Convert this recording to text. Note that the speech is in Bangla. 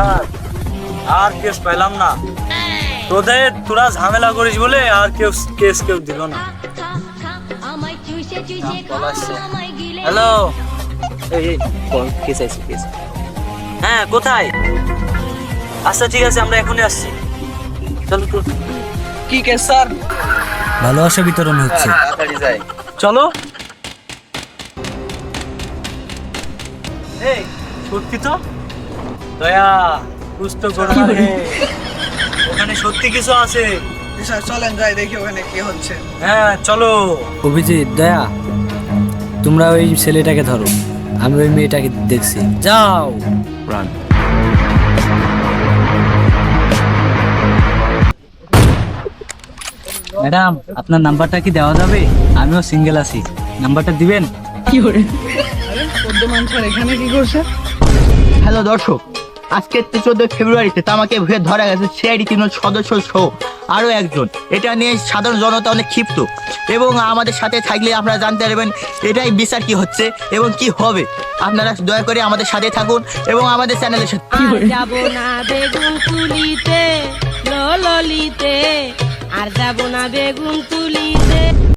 আর আর কেস পেলাম না। তোদের তোরা ঝামেলা করিস বলে আর কেউ কেস কেউ দিল না। হ্যালো। কেস হ্যাঁ কোথায়? আচ্ছা ঠিক আছে আমরা এখনই আসছি। চলো কি কেস স্যার? ভালোবাসা বিতরণ হচ্ছে। চলো। এই সত্যি তো? দয়া ওখানে সত্যি কিছু আছে? চলেন যাই দেখি ওখানে কি হচ্ছে। হ্যাঁ চলো। অভিজিৎ দয়া তোমরা ওই ছেলেটাকে ধরো। আমি ওই মেয়েটাকে দেখছি। যাও। ম্যাডাম আপনার নাম্বারটা কি দেওয়া যাবে? আমিও সিঙ্গেল আছি। নাম্বারটা দিবেন? আরে পদ্মমান স্যার এখানে কি করছে? হ্যালো দর্শক আজকে চোদ্দ ফেব্রুয়ারিতে তামাকে ভুয়ে ধরা গেছে সিআইডি তিন সদস্য সহ আরও একজন। এটা নিয়ে সাধারণ জনতা অনেক ক্ষিপ্ত এবং আমাদের সাথে থাকলে আপনারা জানতে পারবেন এটাই বিচার কি হচ্ছে এবং কি হবে। আপনারা দয়া করে আমাদের সাথে থাকুন এবং আমাদের চ্যানেলের সাথে আর যাব না বেগুন তুলিতে ললিতে আর যাব না বেগুন